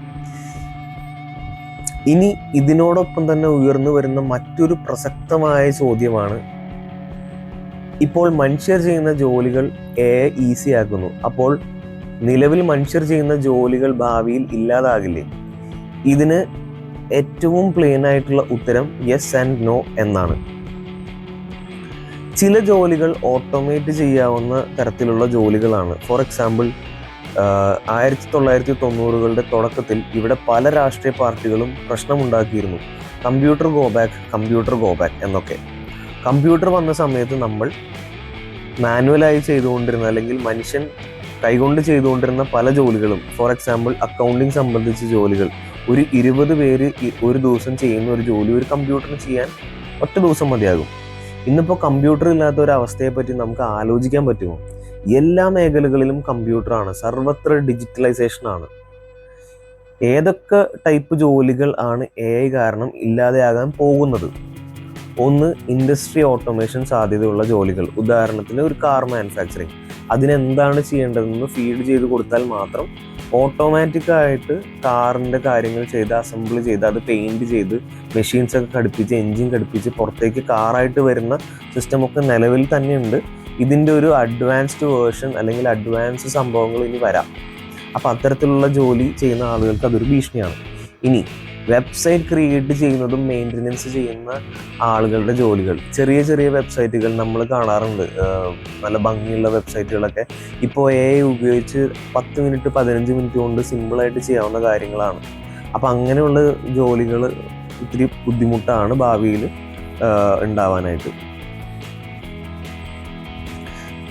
ഇനി ഇതിനോടൊപ്പം തന്നെ ഉയർന്നു വരുന്ന മറ്റൊരു പ്രസക്തമായ ചോദ്യമാണ് ഇപ്പോൾ മനുഷ്യർ ചെയ്യുന്ന ജോലികൾ എ ഈസി ആക്കുന്നു. അപ്പോൾ നിലവിൽ മനുഷ്യർ ചെയ്യുന്ന ജോലികൾ ഭാവിയിൽ ഇല്ലാതാകില്ലേ? ഇതിന് ഏറ്റവും പ്ലെയിൻ ആയിട്ടുള്ള ഉത്തരം യെസ് ആൻഡ് നോ എന്നാണ്. ചില ജോലികൾ ഓട്ടോമേറ്റ് ചെയ്യാവുന്ന തരത്തിലുള്ള ജോലികളാണ്. ഫോർ എക്സാമ്പിൾ ആയിരത്തി തൊള്ളായിരത്തി തൊണ്ണൂറുകളുടെ തുടക്കത്തിൽ ഇവിടെ പല രാഷ്ട്രീയ പാർട്ടികളും പ്രശ്നമുണ്ടാക്കിയിരുന്നു. Computer go back computer go back എന്നൊക്കെ. കമ്പ്യൂട്ടർ വന്ന സമയത്ത് നമ്മൾ മാനുവലായി ചെയ്തുകൊണ്ടിരുന്ന അല്ലെങ്കിൽ മനുഷ്യൻ കൈകൊണ്ട് ചെയ്തുകൊണ്ടിരുന്ന പല ജോലികളും ഫോർ എക്സാമ്പിൾ അക്കൗണ്ടിങ് സംബന്ധിച്ച ജോലികൾ. ഒരു ഇരുപത് പേര് ഒരു ദിവസം ചെയ്യുന്ന ഒരു ജോലി ഒരു കമ്പ്യൂട്ടറിന് ചെയ്യാൻ ഒറ്റ ദിവസം മതിയാകും. ഇന്നിപ്പോൾ കമ്പ്യൂട്ടർ ഇല്ലാത്ത ഒരു അവസ്ഥയെ പറ്റി നമുക്ക് ആലോചിക്കാൻ പറ്റുമോ? എല്ലാ മേഖലകളിലും കമ്പ്യൂട്ടറാണ് സർവത്ര ഡിജിറ്റലൈസേഷൻ ആണ്. ഏതൊക്കെ ടൈപ്പ് ജോലികൾ ആണ് എ ഐ കാരണം ഇല്ലാതെയാകാൻ പോകുന്നത്? ഒന്ന് ഇൻഡസ്ട്രി ഓട്ടോമേഷൻ സാധ്യതയുള്ള ജോലികൾ. ഉദാഹരണത്തിന് ഒരു കാർ മാനുഫാക്ചറിങ് അതിനെന്താണ് ചെയ്യേണ്ടതെന്ന് ഫീഡ് ചെയ്ത് കൊടുത്താൽ മാത്രം ഓട്ടോമാറ്റിക് ആയിട്ട് കാറിന്റെ കാര്യങ്ങൾ ചെയ്ത് അസംബിൾ ചെയ്ത് അത് പെയിന്റ് ചെയ്ത് മെഷീൻസ് ഒക്കെ ഘടിപ്പിച്ച് എൻജിൻ ഘടിപ്പിച്ച് പുറത്തേക്ക് കാറായിട്ട് വരുന്ന സിസ്റ്റം ഒക്കെ നിലവിൽ തന്നെയുണ്ട്. ഇതിന്റെ ഒരു അഡ്വാൻസ്ഡ് വേർഷൻ അല്ലെങ്കിൽ അഡ്വാൻസ് സംഭവങ്ങൾ ഇനി വരാം. അപ്പോൾ അത്തരത്തിലുള്ള ജോലി ചെയ്യുന്ന ആളുകൾക്ക് അതൊരു ഭീഷണിയാണ്. ഇനി വെബ്സൈറ്റ് ക്രിയേറ്റ് ചെയ്യുന്നതും മെയിന്റനൻസ് ചെയ്യുന്ന ആളുകളുടെ ജോലികൾ. ചെറിയ ചെറിയ വെബ്സൈറ്റുകൾ നമ്മൾ കാണാറുണ്ട്. നല്ല ഭംഗിയുള്ള വെബ്സൈറ്റുകളൊക്കെ ഇപ്പോൾ എ ഉപയോഗിച്ച് പത്ത് മിനിറ്റ് പതിനഞ്ച് മിനിറ്റ് കൊണ്ട് സിമ്പിളായിട്ട് ചെയ്യാവുന്ന കാര്യങ്ങളാണ്. അപ്പം അങ്ങനെയുള്ള ജോലികൾ ഇത്തിരി ബുദ്ധിമുട്ടാണ് ഭാവിയിൽ ഉണ്ടാവാനായിട്ട്.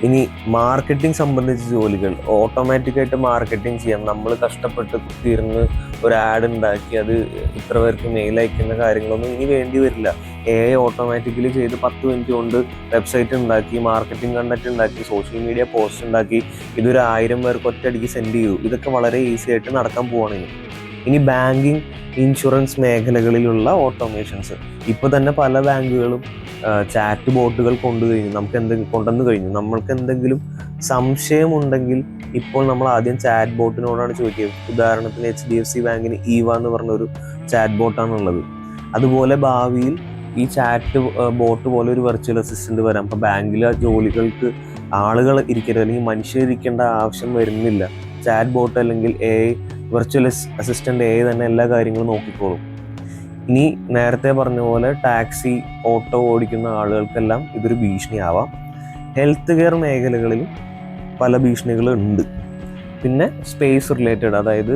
ഇനി മാർക്കറ്റിംഗ് സംബന്ധിച്ച ജോലികൾ. ഓട്ടോമാറ്റിക്കായിട്ട് മാർക്കറ്റിംഗ് ചെയ്യാം നമ്മൾ കഷ്ടപ്പെട്ട് കുത്തിയിരുന്ന് ഒരു ആഡ് ഉണ്ടാക്കി അത് ഇത്ര പേർക്ക് മെയിൽ അയക്കുന്ന കാര്യങ്ങളൊന്നും ഇനി വേണ്ടി വരില്ല. എ ഐ ഓട്ടോമാറ്റിക്കലി ചെയ്ത് പത്ത് മിനിറ്റ് കൊണ്ട് വെബ്സൈറ്റ് ഉണ്ടാക്കി മാർക്കറ്റിംഗ് കണ്ടക്റ്റ് ഉണ്ടാക്കി സോഷ്യൽ മീഡിയ പോസ്റ്റ് ഉണ്ടാക്കി ഇതൊരു ആയിരം പേർക്ക് ഒറ്റയടിക്ക് സെൻഡ് ചെയ്തു. ഇതൊക്കെ വളരെ ഈസി ആയിട്ട് നടക്കാൻ പോവാണ് ഇനി. ഇനി ബാങ്കിങ് ഇൻഷുറൻസ് മേഖലകളിലുള്ള ഓട്ടോമേഷൻസ് ഇപ്പോൾ തന്നെ പല ബാങ്കുകളും ചാറ്റ് ബോട്ടുകൾ കൊണ്ടു കഴിഞ്ഞു നമുക്ക് എന്തെങ്കിലും കൊണ്ടുവന്നു കഴിഞ്ഞു. നമ്മൾക്ക് എന്തെങ്കിലും സംശയമുണ്ടെങ്കിൽ ഇപ്പോൾ നമ്മൾ ആദ്യം ചാറ്റ് ബോട്ടിനോടാണ് ചോദിക്കുക. ഉദാഹരണത്തിന് എച്ച് ഡി എഫ് സി ബാങ്കിന് ഈവ എന്ന് പറഞ്ഞൊരു ചാറ്റ് ബോട്ടാണുള്ളത് അതുപോലെ ഭാവിയിൽ ഈ ചാറ്റ് ബോട്ട് പോലെ ഒരു വെർച്വൽ അസിസ്റ്റന്റ് വരാം. അപ്പോൾ ബാങ്കിലെ ജോലികൾക്ക് ആളുകൾ ഇരിക്കരുത്. അല്ലെങ്കിൽ മനുഷ്യരിക്കേണ്ട ആവശ്യം വരുന്നില്ല. ചാറ്റ് ബോട്ട് അല്ലെങ്കിൽ എ വെർച്വൽ അസിസ്റ്റന്റ് എ തന്നെ എല്ലാ കാര്യങ്ങളും നോക്കിക്കോളും. ഇനി നേരത്തെ പറഞ്ഞ പോലെ ടാക്സി ഓട്ടോ ഓടിക്കുന്ന ആളുകൾക്കെല്ലാം ഇതൊരു ഭീഷണിയാവാം. ഹെൽത്ത് കെയർ മേഖലകളിലും പല ഭീഷണികളും ഉണ്ട്. പിന്നെ സ്പേസ് റിലേറ്റഡ് അതായത്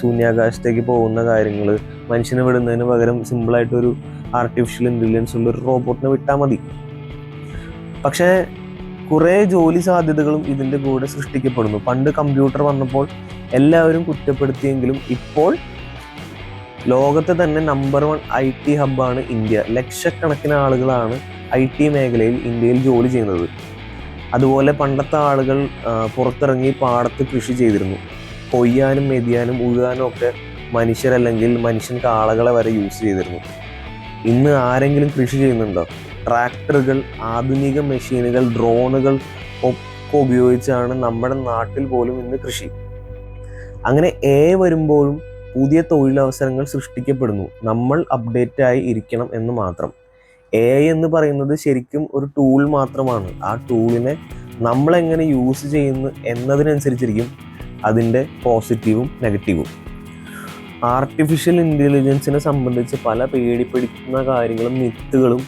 ശൂന്യാകാശത്തേക്ക് പോകുന്ന കാര്യങ്ങൾ മനുഷ്യനെ വിടുന്നതിന് പകരം സിമ്പിളായിട്ടൊരു ആർട്ടിഫിഷ്യൽ ഇന്റലിജൻസ് ഉള്ള ഒരു റോബോട്ടിനെ വിട്ടാൽ മതി. പക്ഷേ കുറേ ജോലി സാധ്യതകളും ഇതിന്റെ കൂടെ സൃഷ്ടിക്കപ്പെടുന്നു. പണ്ട് കമ്പ്യൂട്ടർ വന്നപ്പോൾ എല്ലാവരും കുറ്റപ്പെടുത്തിയെങ്കിലും ഇപ്പോൾ ലോകത്തെ തന്നെ നമ്പർ വൺ ഐ ടി ഹബ്ബാണ് ഇന്ത്യ. ലക്ഷക്കണക്കിന് ആളുകളാണ് ഐ ടി മേഖലയിൽ ഇന്ത്യയിൽ ജോലി ചെയ്യുന്നത്. അതുപോലെ പണ്ടത്തെ ആളുകൾ പുറത്തിറങ്ങി പാടത്ത് കൃഷി ചെയ്തിരുന്നു. കൊയ്യാനും മെതിയാനും ഉഴുകാനും ഒക്കെ മനുഷ്യരല്ലെങ്കിൽ മനുഷ്യൻ കാളകളെ വരെ യൂസ് ചെയ്തിരുന്നു. ഇന്ന് ആരെങ്കിലും കൃഷി ചെയ്യുന്നുണ്ടോ? ട്രാക്ടറുകൾ ആധുനിക മെഷീനുകൾ ഡ്രോണുകൾ ഒക്കെ ഉപയോഗിച്ചാണ് നമ്മുടെ നാട്ടിൽ പോലും ഇന്ന് കൃഷി. അങ്ങനെ എ വരുമ്പോഴും പുതിയ തൊഴിലവസരങ്ങൾ സൃഷ്ടിക്കപ്പെടുന്നു. നമ്മൾ അപ്ഡേറ്റായി ഇരിക്കണം എന്ന് മാത്രം. എ ഐ എന്ന് പറയുന്നത് ശരിക്കും ഒരു ടൂൾ മാത്രമാണ്. ആ ടൂളിനെ നമ്മളെങ്ങനെ യൂസ് ചെയ്യുന്നു എന്നതിനനുസരിച്ചിരിക്കും അതിന്റെ പോസിറ്റീവും നെഗറ്റീവും ആർട്ടിഫിഷ്യൽ ഇന്റലിജൻസിനെ സംബന്ധിച്ച് പല പേടിപ്പെടുത്തുന്ന കാര്യങ്ങളും മിത്തുകളും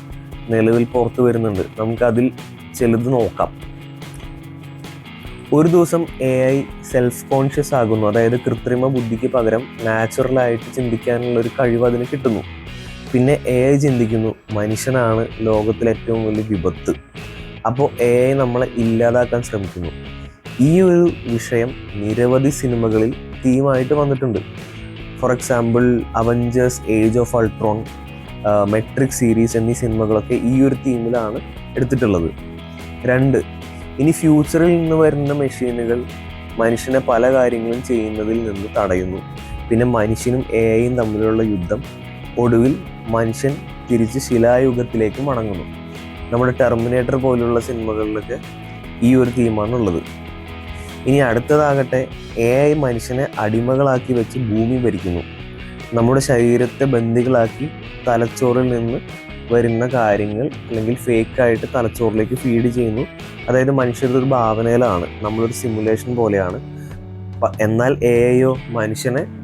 നിലവിൽ പുറത്തു വരുന്നുണ്ട്. നമുക്കതിൽ ചിലത് നോക്കാം. ഒരു ദിവസം എ ഐ സെൽഫ് കോൺഷ്യസ് ആകുന്നു. അതായത് കൃത്രിമ ബുദ്ധിക്ക് പകരം നാച്ചുറലായിട്ട് ചിന്തിക്കാനുള്ള ഒരു കഴിവ് അതിന് കിട്ടുന്നു. പിന്നെ എ ഐ ചിന്തിക്കുന്നു. മനുഷ്യനാണ് ലോകത്തിലെ ഏറ്റവും വലിയ വിപത്ത്. അപ്പോൾ എ ഐ നമ്മളെ ഇല്ലാതാക്കാൻ ശ്രമിക്കുന്നു. ഈ ഒരു വിഷയം നിരവധി സിനിമകളിൽ തീമായിട്ട് വന്നിട്ടുണ്ട്. For example Avengers age of Ultron Matrix series എന്നീ സിനിമകളൊക്കെ ഈ ഒരു തീമിലാണ് എടുത്തിട്ടുള്ളത്. രണ്ട് ഇനി ഫ്യൂച്ചറിൽ നിന്ന് വരുന്ന മെഷീനുകൾ മനുഷ്യനെ പല കാര്യങ്ങളും ചെയ്യുന്നതിൽ നിന്ന് തടയുന്നു. പിന്നെ മനുഷ്യനും എ ഐയും തമ്മിലുള്ള യുദ്ധം ഒടുവിൽ മനുഷ്യൻ തിരിച്ച് ശിലായുഗത്തിലേക്ക് മടങ്ങുന്നു. നമ്മുടെ ടെർമിനേറ്റർ പോലുള്ള സിനിമകളിലൊക്കെ ഈ ഒരു തീമാണ് ഉള്ളത് ഇനി അടുത്തതാകട്ടെ എ ഐ മനുഷ്യനെ അടിമകളാക്കി വെച്ച് ഭൂമി ഭരിക്കുന്നു. നമ്മുടെ ശരീരത്തെ ബന്ദികളാക്കി തലച്ചോറിൽ നിന്ന് വരുന്ന കാര്യങ്ങൾ അല്ലെങ്കിൽ ഫേക്കായിട്ട് തലച്ചോറിലേക്ക് ഫീഡ് ചെയ്യുന്നു. അതായത് മനുഷ്യരുടെ ഒരു ഭാവനയിലാണ്. നമ്മളൊരു സിമുലേഷൻ പോലെയാണ്. എന്നാൽ എ ഐയോ മനുഷ്യനെ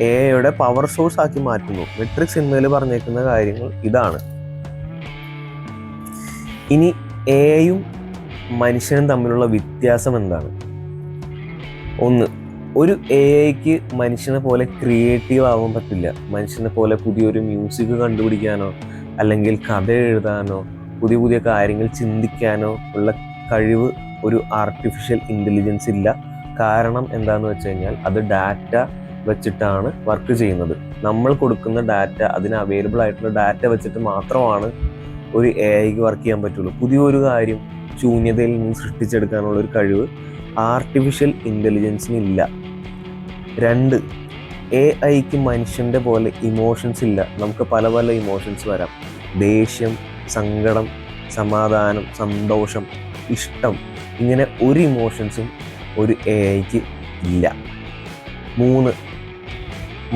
എ ഐയുടെ പവർ സോഴ്സ് ആക്കി മാറ്റുന്നു. മെട്രിക് സിനിമയിൽ പറഞ്ഞേക്കുന്ന കാര്യങ്ങൾ ഇതാണ്. ഇനി എ ഐയും മനുഷ്യനും തമ്മിലുള്ള വ്യത്യാസം എന്താണ്? ഒന്ന് ഒരു എ ഐക്ക് മനുഷ്യനെ പോലെ ക്രിയേറ്റീവ് ആവാൻ പറ്റില്ല. മനുഷ്യനെ പോലെ പുതിയൊരു മ്യൂസിക് കണ്ടുപിടിക്കാനോ അല്ലെങ്കിൽ കഥ എഴുതാനോ പുതിയ പുതിയ കാര്യങ്ങൾ ചിന്തിക്കാനോ ഉള്ള കഴിവ് ഒരു ആർട്ടിഫിഷ്യൽ ഇന്റലിജൻസ് ഇല്ല. കാരണം എന്താണെന്ന് വെച്ച് കഴിഞ്ഞാൽ അത് ഡാറ്റ വെച്ചിട്ടാണ് വർക്ക് ചെയ്യുന്നത്. നമ്മൾ കൊടുക്കുന്ന ഡാറ്റ അതിന് അവൈലബിൾ ആയിട്ടുള്ള ഡാറ്റ വെച്ചിട്ട് മാത്രമാണ് ഒരു എ ഐക്ക് വർക്ക് ചെയ്യാൻ പറ്റുള്ളൂ. പുതിയൊരു കാര്യം ശൂന്യതയിൽ നിന്ന് സൃഷ്ടിച്ചെടുക്കാനുള്ള ഒരു കഴിവ് ആർട്ടിഫിഷ്യൽ ഇന്റലിജൻസിന് ഇല്ല. രണ്ട് എ ഐക്ക് മനുഷ്യന്റെ പോലെ ഇമോഷൻസ് ഇല്ല. നമുക്ക് പല പല ഇമോഷൻസ് വരാം. ദേഷ്യം സങ്കടം സമാധാനം സന്തോഷം ഇഷ്ടം. ഇങ്ങനെ ഒരു ഇമോഷൻസും ഒരു എ ഐക്ക് ഇല്ല. മൂന്ന്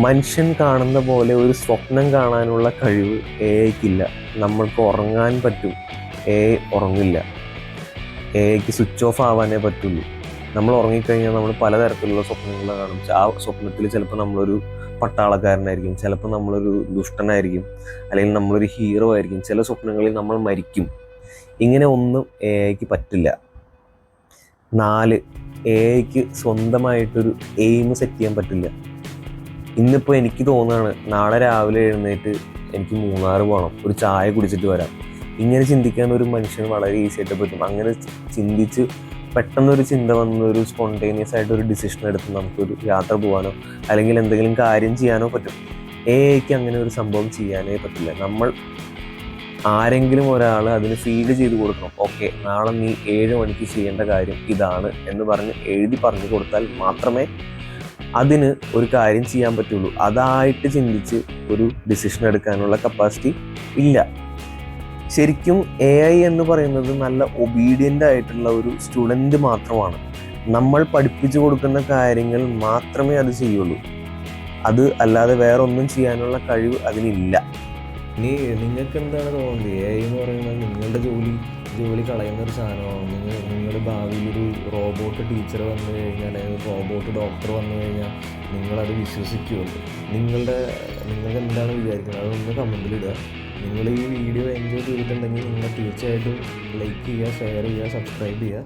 മനുഷ്യൻ കാണുന്ന പോലെ ഒരു സ്വപ്നം കാണാനുള്ള കഴിവ് എ ഐക്കില്ല നമ്മൾക്ക് ഉറങ്ങാൻ പറ്റും. എ ഐ ഉറങ്ങില്ല. എ ഐക്ക് സ്വിച്ച് ഓഫ് ആവാനേ പറ്റുള്ളൂ. നമ്മൾ ഉറങ്ങിക്കഴിഞ്ഞാൽ നമ്മൾ പലതരത്തിലുള്ള സ്വപ്നങ്ങൾ കാണും. ആ സ്വപ്നത്തിൽ ചിലപ്പോൾ നമ്മളൊരു പട്ടാളക്കാരനായിരിക്കും. ചിലപ്പോൾ നമ്മളൊരു ദുഷ്ടനായിരിക്കും. അല്ലെങ്കിൽ നമ്മളൊരു ഹീറോ ആയിരിക്കും. ചില സ്വപ്നങ്ങളിൽ നമ്മൾ മരിക്കും. ഇങ്ങനെ ഒന്നും എ ഐക്ക് പറ്റില്ല. നാല് എ ഐക്ക് സ്വന്തമായിട്ടൊരു എയിം സെറ്റ് ചെയ്യാൻ പറ്റില്ല. ഇന്നിപ്പോൾ എനിക്ക് തോന്നുകയാണ് നാളെ രാവിലെ എഴുന്നേറ്റ് എനിക്ക് മൂന്നാർ പോകണം ഒരു ചായ കുടിച്ചിട്ട് വരാം. ഇങ്ങനെ ചിന്തിക്കാൻ ഒരു മനുഷ്യന് വളരെ ഈസി ആയിട്ട് പറ്റും. അങ്ങനെ ചിന്തിച്ച് പെട്ടെന്നൊരു ചിന്ത വന്ന് ഒരു സ്പോണ്ടേനിയസ് ആയിട്ട് ഒരു ഡിസിഷൻ എടുത്ത് നമുക്കൊരു യാത്ര പോകാനോ അല്ലെങ്കിൽ എന്തെങ്കിലും കാര്യം ചെയ്യാനോ പറ്റും. എ അങ്ങനെ ഒരു സംഭവം ചെയ്യാനേ പറ്റില്ല. നമ്മൾ ആരെങ്കിലും ഒരാൾ അതിന് ഫീഡ് ചെയ്ത് കൊടുക്കണം. ഓക്കെ നാളെ നീ ഏഴ് മണിക്ക് ചെയ്യേണ്ട കാര്യം ഇതാണ് എന്ന് പറഞ്ഞ് എഴുതി പറഞ്ഞു കൊടുത്താൽ മാത്രമേ അതിന് ഒരു കാര്യം ചെയ്യാൻ പറ്റുള്ളൂ. അതായിട്ട് ചിന്തിച്ച് ഒരു ഡിസിഷൻ എടുക്കാനുള്ള കപ്പാസിറ്റി ഇല്ല. ശരിക്കും എ ഐ എന്ന് പറയുന്നത് നല്ല ഒബീഡിയന്റ് ആയിട്ടുള്ള ഒരു സ്റ്റുഡന്റ് മാത്രമാണ്. നമ്മൾ പഠിപ്പിച്ചു കൊടുക്കുന്ന കാര്യങ്ങൾ മാത്രമേ അത് ചെയ്യുള്ളൂ. അത് അല്ലാതെ വേറെ ഒന്നും ചെയ്യാനുള്ള കഴിവ് അതിനില്ല. ഇനി നിങ്ങൾക്ക് എന്താണ് തോന്നുന്നത്? എ ഐ എന്ന് പറയുന്നത് നിങ്ങളുടെ ജോലി ജോലി കളയുന്ന ഒരു സാധനമാണ്. നിങ്ങൾ നിങ്ങളുടെ ഭാവിയിൽ ഒരു റോബോട്ട് ടീച്ചർ വന്നു കഴിഞ്ഞാൽ അല്ലെങ്കിൽ റോബോട്ട് ഡോക്ടർ വന്നു കഴിഞ്ഞാൽ നിങ്ങളത് വിശ്വസിക്കുമല്ലോ നിങ്ങളുടെ നിങ്ങൾക്ക് എന്താണ് വിചാരിക്കുന്നത്? അതൊന്ന് കമന്റിൽ ഇടുക. നിങ്ങൾ ഈ വീഡിയോ എൻജോയ് ചെയ്തിട്ടുണ്ടെങ്കിൽ നിങ്ങൾ തീർച്ചയായിട്ടും ലൈക്ക് ചെയ്യുക ഷെയർ ചെയ്യുക സബ്സ്ക്രൈബ് ചെയ്യുക.